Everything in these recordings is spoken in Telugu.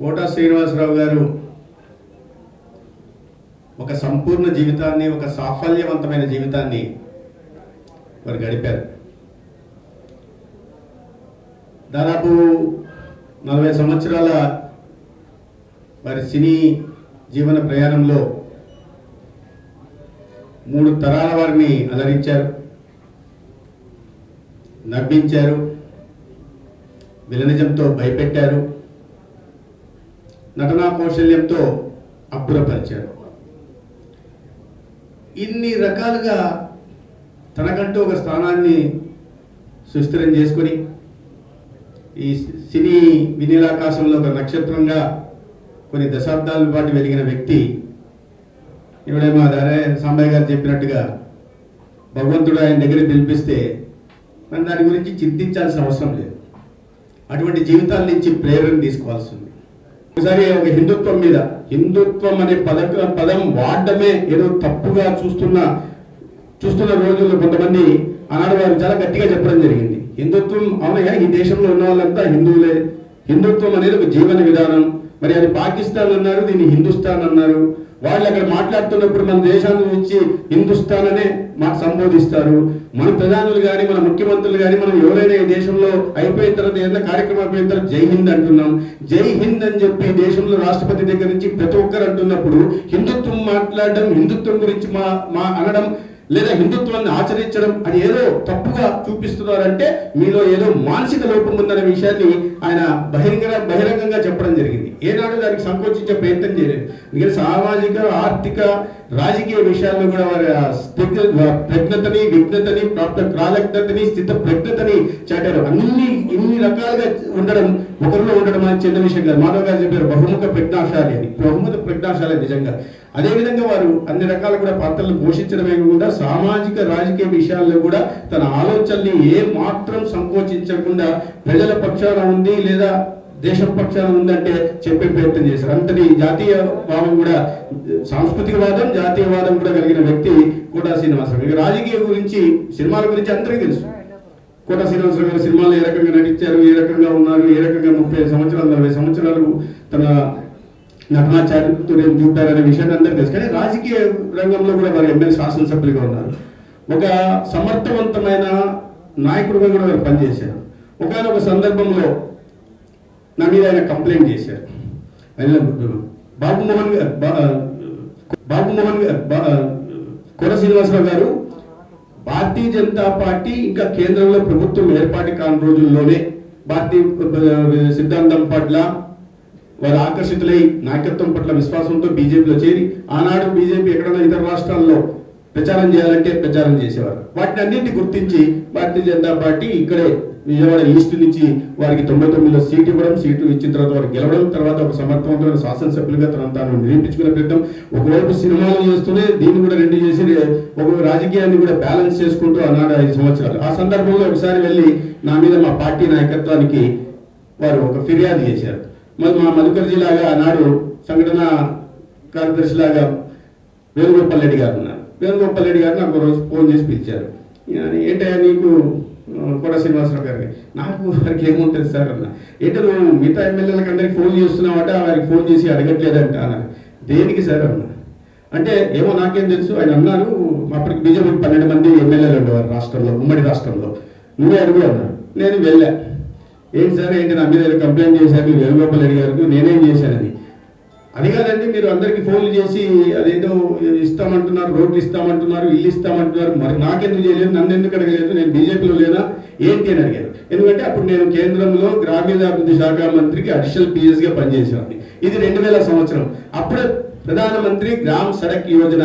కోటా శ్రీనివాసరావు గారు ఒక సంపూర్ణ జీవితాన్ని ఒక సాఫల్యవంతమైన జీవితాన్ని వారు గడిపారు. దాదాపు నలభై సంవత్సరాల వారి సినీ జీవన ప్రయాణంలో మూడు తరాల వారిని అలరించారు నవ్వించారు విలనిజంతో భయపెట్టారు. నటనా కౌశల్యంతో అబ్బురపరిచారు ఇన్ని రకాలుగా తనకంటూ ఒక స్థానాన్ని సుస్థిరం చేసుకొని ఈ సినీ వినీలాకాశంలో ఒక నక్షత్రంగా కొన్ని దశాబ్దాల పాటు వెలిగిన వ్యక్తి ఇవిడేమో అదే సాంబయ్య గారు చెప్పినట్టుగా భగవంతుడు ఆయన దగ్గర పిలిపిస్తే మనం దాని గురించి చింతించాల్సిన అవసరం లేదు. అటువంటి జీవితాల నుంచి ప్రేరణ తీసుకోవాల్సి ఉంది. ఒకసారి ఒక హిందుత్వం మీద హిందుత్వం అనే పదక పదం వాడడమే ఏదో తప్పుగా చూస్తున్న చూస్తున్న రోజుల్లో కొంతమంది ఆనాడు వారు చాలా గట్టిగా చెప్పడం జరిగింది. హిందుత్వం అవునయ్యా ఈ దేశంలో ఉన్న వాళ్ళంతా హిందువులే. హిందుత్వం అనేది ఒక జీవన విధానం. మరి అది పాకిస్తాన్ అన్నారు దీన్ని హిందుస్థాన్ అన్నారు. వాళ్ళు అక్కడ మాట్లాడుతున్నప్పుడు మన దేశాన్ని నుంచి హిందుస్థాన్ అనే మాకు సంబోధిస్తారు. మన ప్రధానులు కానీ మన ముఖ్యమంత్రులు కానీ మనం ఎవరైనా ఈ దేశంలో అయిపోయిన తర్వాత ఏదైనా కార్యక్రమం అయిపోయిన తర్వాత జై హింద్ అంటున్నాం. జై హింద్ అని చెప్పి దేశంలో రాష్ట్రపతి దగ్గర నుంచి ప్రతి ఒక్కరు అంటున్నప్పుడు హిందుత్వం మాట్లాడడం హిందుత్వం గురించి మా మా అనడం లేదా హిందుత్వాన్ని ఆచరించడం అని ఏదో తప్పుగా చూపిస్తున్నారంటే మీలో ఏదో మానసిక లోపం ఉందనే విషయాన్ని ఆయన బహిరంగ బహిరంగంగా చెప్పడం జరిగింది. ఏనాడు దానికి సంకోచించే ప్రయత్నం చేయలేదు. ఎందుకంటే సామాజిక ఆర్థిక రాజకీయ విషయాల్లో కూడా వారి స్థితి ప్రజ్ఞతని విఘ్నతని ప్రాప్త ప్రాలగ్నతని స్థిత ప్రజ్ఞతని చాటారు. అన్ని ఇన్ని రకాలుగా ఉండడం ఒకరిలో ఉండడం అనేది చిన్న విషయం కాదు. మాధవ్ గారు చెప్పారు బహుముఖ ప్రజ్ఞాశాలి అని. బహుముఖ ప్రజ్ఞాశాలి నిజంగా. అదేవిధంగా వారు అన్ని రకాల కూడా పాత్రలు పోషించడమే కాకుండా సామాజిక రాజకీయ విషయాల్లో కూడా తన ఆలోచనల్ని ఏ మాత్రం సంకోచించకుండా ప్రజల పక్షాన ఉంది లేదా దేశం పక్షాన ఉందంటే చెప్పే ప్రయత్నం చేశారు. అంతటి జాతీయ భావం కూడా సాంస్కృతిక వాదం జాతీయవాదం కూడా కలిగిన వ్యక్తి కోటా శ్రీనివాసరావు. ఇక రాజకీయ గురించి సినిమాల గురించి అందరికీ తెలుసు. కోట శ్రీనివాసరావు గారు సినిమాలు ఏ రకంగా నటించారు ఏ రకంగా ఉన్నారు ఏ రకంగా ముప్పై సంవత్సరాలు నలభై సంవత్సరాలు తన నటనా చారిత్ర్యం చూపారనే విషయాన్ని అందరికీ తెలుసు. కానీ రాజకీయ రంగంలో కూడా వారు ఎమ్మెల్యే శాసనసభ్యులుగా ఉన్నారు. ఒక సమర్థవంతమైన నాయకుడిగా కూడా వారు పనిచేశారు. ఒకనొక సందర్భంలో నా మీద ఆయన కంప్లైంట్ చేశారు. ఆయన బాబు మోహన్ బా- బాబు మోహన్ కొర బా- శ్రీనివాసరావు గారు భారతీయ జనతా పార్టీ ఇంకా కేంద్రంలో ప్రభుత్వం ఏర్పాటు కాని రోజుల్లోనే భారతీయ సిద్ధాంతం పట్ల వారు ఆకర్షితులై నాయకత్వం పట్ల విశ్వాసంతో బీజేపీలో చేరి ఆనాడు బీజేపీ ఎక్కడైనా ఇతర రాష్ట్రాల్లో ప్రచారం చేయాలంటే ప్రచారం చేసేవారు. వాటిని అన్నింటినీ గుర్తించి భారతీయ జనతా పార్టీ ఇక్కడే విజయవాడ ఈస్ట్ నుంచి వారికి తొంభై తొమ్మిదిలో సీట్ ఇవ్వడం సీటు ఇచ్చిన తర్వాత వారు గెలవడం తర్వాత ఒక సమర్థవంతమైన శాసనసభ్యులుగా తన తాను నిరూపించుకునే ప్రయత్నం. ఒకవైపు సినిమాలు చేస్తూనే దీన్ని కూడా రెండు చేసి ఒక రాజకీయాన్ని కూడా బ్యాలెన్స్ చేసుకుంటూ అన్నాడు ఐదు సంవత్సరాలు. ఆ సందర్భంలో ఒకసారి వెళ్ళి నా మీద మా పార్టీ నాయకత్వానికి వారు ఒక ఫిర్యాదు చేశారు. మరి మా మధుకర్ లాగా ఆనాడు సంఘటన కార్యదర్శిలాగా వేణుగోపాల్ రెడ్డి గారు ఉన్నారు. వేణుగోపాల్ రెడ్డి గారు నాకు ఒక రోజు ఫోన్ చేసి పిలిచారు. ఏంటయ్యా నీకు కోట శ్రీనివాసరావు గారికి? నాకు వారికి ఏముంటుంది సార్? అన్న. ఏంటో నువ్వు మిగతా ఎమ్మెల్యేలకు అందరికి ఫోన్ చేస్తున్నామంటే వారికి ఫోన్ చేసి అడగట్లేదంట అన్న దేనికి సార్? అన్న. అంటే ఏమో నాకేం తెలుసు. ఆయన అన్నారు అప్పటికి బీజేపీ పన్నెండు మంది ఎమ్మెల్యేలు ఉండేవారు రాష్ట్రంలో ఉమ్మడి రాష్ట్రంలో. నువ్వే అడుగు అన్నారు నేను వెళ్ళా. ఏంటి సార్ ఏంటి నా మీద కంప్లైంట్ చేశారు వేణుగోపాల్ రెడ్డి గారికి నేనేం చేశానని అది? కాదండి మీరు అందరికి ఫోన్లు చేసి అదేదో ఇస్తామంటున్నారు రోడ్లు ఇస్తామంటున్నారు ఇల్లు ఇస్తామంటున్నారు మరి నాకెందుకు చేయలేదు నన్ను ఎందుకు అడగలేదు నేను బీజేపీలో లేదా ఏంటి అని అడిగారు. ఎందుకంటే అప్పుడు నేను కేంద్రంలో గ్రామీణాభివృద్ధి శాఖ మంత్రికి అడిషనల్ పిఎస్గా పనిచేసాను ఇది రెండు వేల సంవత్సరం. అప్పుడే ప్రధానమంత్రి గ్రామ్ సడక్ యోజన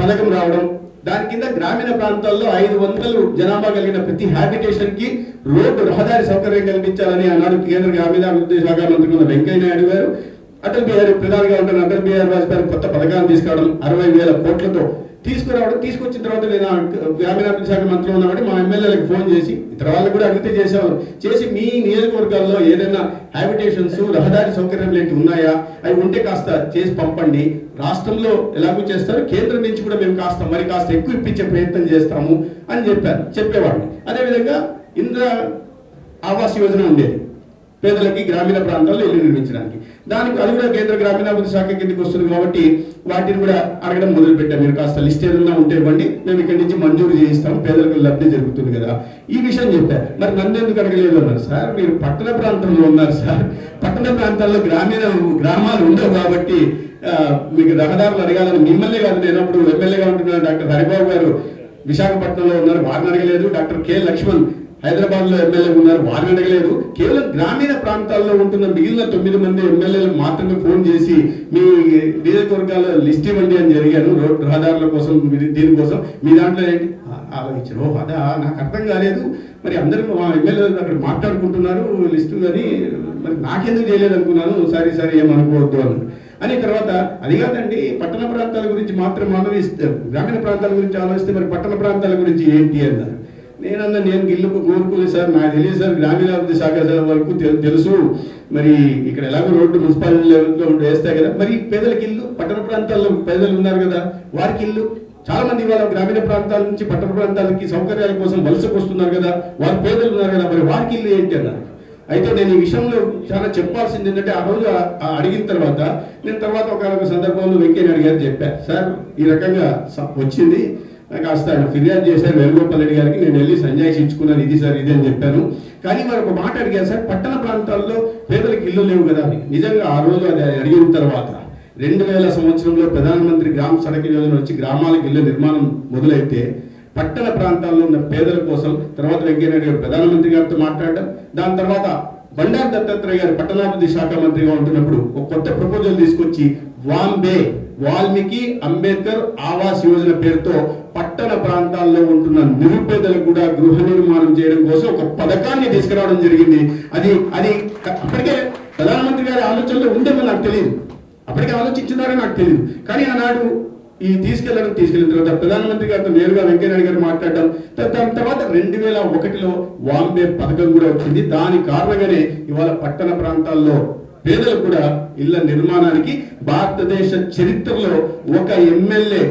పథకం రావడం దాని కింద గ్రామీణ ప్రాంతాల్లో ఐదు వందలు జనాభా కలిగిన ప్రతి హ్యాబిటేషన్కి రోడ్డు రహదారి సౌకర్యం కల్పించాలని ఆనాడు కేంద్ర గ్రామీణాభివృద్ధి శాఖ మంత్రి ఉన్న వెంకయ్య నాయుడు గారు అటల్ బిహారీ ప్రధానిగా ఉంటున్న అటల్ బిహారీ వాజ్పేయి కొత్త పథకాన్ని తీసుకురావడం అరవై వేల కోట్లతో తీసుకురావడం తీసుకొచ్చిన తర్వాత నేను గ్రామీణాభివృద్ధి శాఖ మంత్రి ఉన్నవాడి మా ఎమ్మెల్యేలకు ఫోన్ చేసి ఇతర వాళ్ళకి కూడా అడిగితే చేసేవారు. చేసి మీ నియోజకవర్గాల్లో ఏదైనా హ్యాబిటేషన్స్ రహదారి సౌకర్యం లేని ఉన్నాయా? అవి ఉంటే కాస్త చేసి పంపండి. రాష్ట్రంలో ఎలాగో చేస్తారు కేంద్రం నుంచి కూడా మేము కాస్త మరి కాస్త ఎక్కువ ఇప్పించే ప్రయత్నం చేస్తాము అని చెప్పారు చెప్పేవాడిని అదేవిధంగా ఇంద్ర ఆవాస్ యోజన ఉండేది. పేదలకి గ్రామీణ ప్రాంతాల్లో ఇల్లు నిర్మించడానికి. దానికి అది కూడా కేంద్ర గ్రామీణాభివృద్ధి శాఖ కిందకి వస్తుంది కాబట్టి వాటిని కూడా అడగడం మొదలు పెట్టాం మీరు కాస్త లిస్ట్ ఏదన్నా ఉంటే ఇవ్వండి. మేము ఇక్కడి నుంచి మంజూరు చేయిస్తాం. పేదలకు లబ్ధి జరుగుతుంది కదా. ఈ విషయం చెప్పారు మరి నన్ను ఎందుకు అడగలేదు అన్నారు? సార్ మీరు పట్టణ ప్రాంతంలో ఉన్నారు సార్. పట్టణ ప్రాంతాల్లో గ్రామీణ గ్రామాలు ఉండవు కాబట్టి మీకు రహదారులు అడగాలని మిమ్మల్ని కాదు. నేను అప్పుడు ఎమ్మెల్యేగా ఉంటున్నాను. డాక్టర్ హరిబాబు గారు విశాఖపట్నంలో ఉన్నారు. వారిని అడగలేదు. డాక్టర్ కె లక్ష్మణ్ హైదరాబాద్లో ఎమ్మెల్యే ఉన్నారు. వారిని అడగలేదు. కేవలం గ్రామీణ ప్రాంతాల్లో ఉంటున్న మిగిలిన తొమ్మిది మంది ఎమ్మెల్యేలు మాత్రమే ఫోన్ చేసి మీ నియోజకవర్గాల లిస్ట్ ఇవ్వండి అని జరిగాను రోడ్ రహదారుల కోసం దీనికోసం మీ దాంట్లో ఏంటి? ఆలోచించారు అదా నాకు అర్థం కాలేదు. మరి అందరూ మా ఎమ్మెల్యేలు అక్కడ మాట్లాడుకుంటున్నారు లిస్టు కానీ మరి నాకెందుకు చేయలేదు అనుకున్నాను. సరే సరే ఏమనుకోవద్దు అని అని తర్వాత అది కాదండి పట్టణ ప్రాంతాల గురించి మాత్రం ఆలోచిస్తే గ్రామీణ ప్రాంతాల గురించి ఆలోచిస్తే మరి పట్టణ ప్రాంతాల గురించి ఏంటి అన్నారు. నేనన్నా నేను గిల్లుకు కోరుకుంది సార్ నాకు తెలియదు సార్ గ్రామీణాభివృద్ధి శాఖ వరకు తెలుసు. మరి ఇక్కడ ఎలాగో రోడ్డు మున్సిపాలిటీ లెవెల్లో వేస్తాయి కదా. మరి పేదలకి ఇల్లు పట్టణ ప్రాంతాల్లో పేదలు ఉన్నారు కదా వారికి ఇల్లు చాలా మంది ఇవాళ గ్రామీణ ప్రాంతాల నుంచి పట్టణ ప్రాంతాలకి సౌకర్యాల కోసం వలసకు వస్తున్నారు కదా వారు పేదలు ఉన్నారు కదా మరి వారికి ఇల్లు ఏంటి అన్నారు. అయితే నేను ఈ విషయంలో చాలా చెప్పాల్సింది ఏంటంటే ఆ రోజు అడిగిన తర్వాత నేను తర్వాత ఒక సందర్భంలో వెంకయ్య అడిగారు చెప్పాను సార్ ఈ రకంగా వచ్చింది. కాస్త ఫిర్యాదు చేశారు వేణుగోపాల్ రెడ్డి గారికి. నేను వెళ్ళి సంజాయిషి ఇచ్చుకున్నాను. ఇది సార్ ఇది అని చెప్పాను. కానీ మరి ఒక మాట అడిగాను సార్. పట్టణ ప్రాంతాల్లో పేదలకు ఇల్లు లేవు కదా అని. నిజంగా ఆ రోజు అది అడిగిన తర్వాత రెండు వేల సంవత్సరంలో ప్రధానమంత్రి గ్రామ సడక్ యోజన వచ్చి గ్రామాలకు ఇల్లు నిర్మాణం మొదలైతే పట్టణ ప్రాంతాల్లో ఉన్న పేదల కోసం తర్వాత వెంకయ్యనాయుడు గారు ప్రధానమంత్రి గారితో మాట్లాడడం దాని తర్వాత బండారు దత్తాత్రేయ గారు పట్టణాభివృద్ధి శాఖ మంత్రిగా ఉంటున్నప్పుడు ఒక కొత్త ప్రపోజల్ తీసుకొచ్చి వాంబే వాల్మీకి అంబేద్కర్ ఆవాస్ యోజన పేరుతో పట్టణ ప్రాంతాల్లో ఉంటున్న నిరుపేదలకు కూడా గృహ నిర్మాణం చేయడం కోసం ఒక పథకాన్ని తీసుకురావడం జరిగింది. అది అది అప్పటికే ప్రధానమంత్రి గారి ఆలోచనలో ఉందేమో నాకు తెలియదు అప్పటికే ఆలోచించినారో నాకు తెలియదు కానీ ఆనాడు ఈ తీసుకెళ్ళడం తీసుకెళ్ళిన తర్వాత ప్రధానమంత్రి గారితో నేరుగా వెంకయ్యనాయుడు గారు మాట్లాడడం దాని తర్వాత రెండు వేల ఒకటిలో వాంబే పథకం కూడా వచ్చింది. దాని కారణంగానే ఇవాళ పట్టణ ప్రాంతాల్లో పేదలకు కూడా ఇళ్ళ నిర్మాణానికి భారతదేశ చరిత్రలో ఒక ఎమ్మెల్యే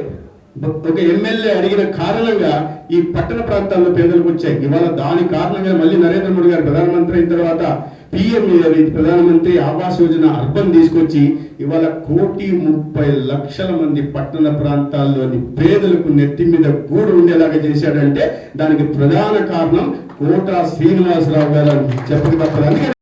ఒక ఎమ్మెల్యే అడిగిన కారణంగా ఈ పట్టణ ప్రాంతాల్లో పేదలకు వచ్చాయి. ఇవాళ దాని కారణంగా మళ్ళీ నరేంద్ర మోడీ గారు ప్రధానమంత్రి అయిన తర్వాత పిఎం ప్రధానమంత్రి ఆవాస్ యోజన అర్బన్ తీసుకొచ్చి ఇవాళ కోటి ముప్పై లక్షల మంది పట్టణ ప్రాంతాల్లోని పేదలకు నెత్తి మీద గూడు ఉండేలాగా చేశాడంటే దానికి ప్రధాన కారణం కోట శ్రీనివాసరావు గారు చెప్పక తప్పదు